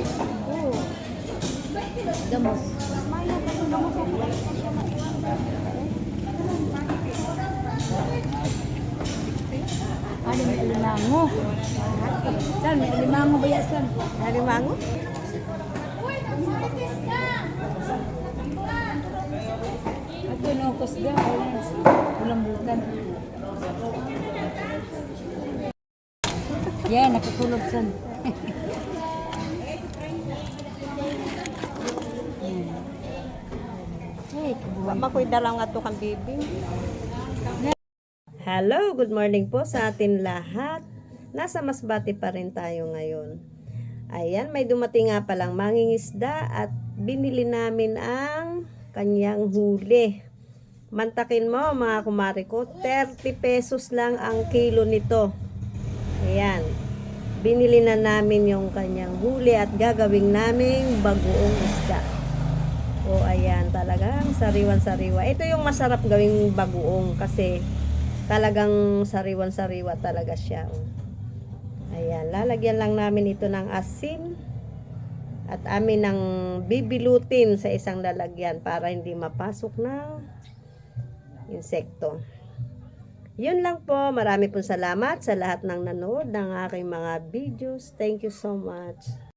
Oo. Damos. Ano may alimango? Saan may alimango ba yan saan? Halimango? Ito nukos daw. Ulang butan. Yan, nakatulog saan. Makoy dalang nga to kang bibi. Hello, good morning po sa atin lahat. Nasa Masbate pa rin tayo ngayon. Ayan, may dumating nga palang mangingisda at binili namin ang kanyang huli. Mantakin mo mga kumari ko, 30 pesos lang ang kilo nito. Ayan. Binili na namin yung kanyang huli at gagawing naming bagoong isda. O ayan, talagang sariwan-sariwa. Ito yung masarap gawing bagoong kasi talagang sariwan-sariwa talaga siya. oh. Ayan, lalagyan lang namin ito ng asin at amin ng bibilutin sa isang lalagyan para hindi mapasok ng insekto. Yun lang po. Marami pong salamat sa lahat ng nanood ng aking mga videos. Thank you so much.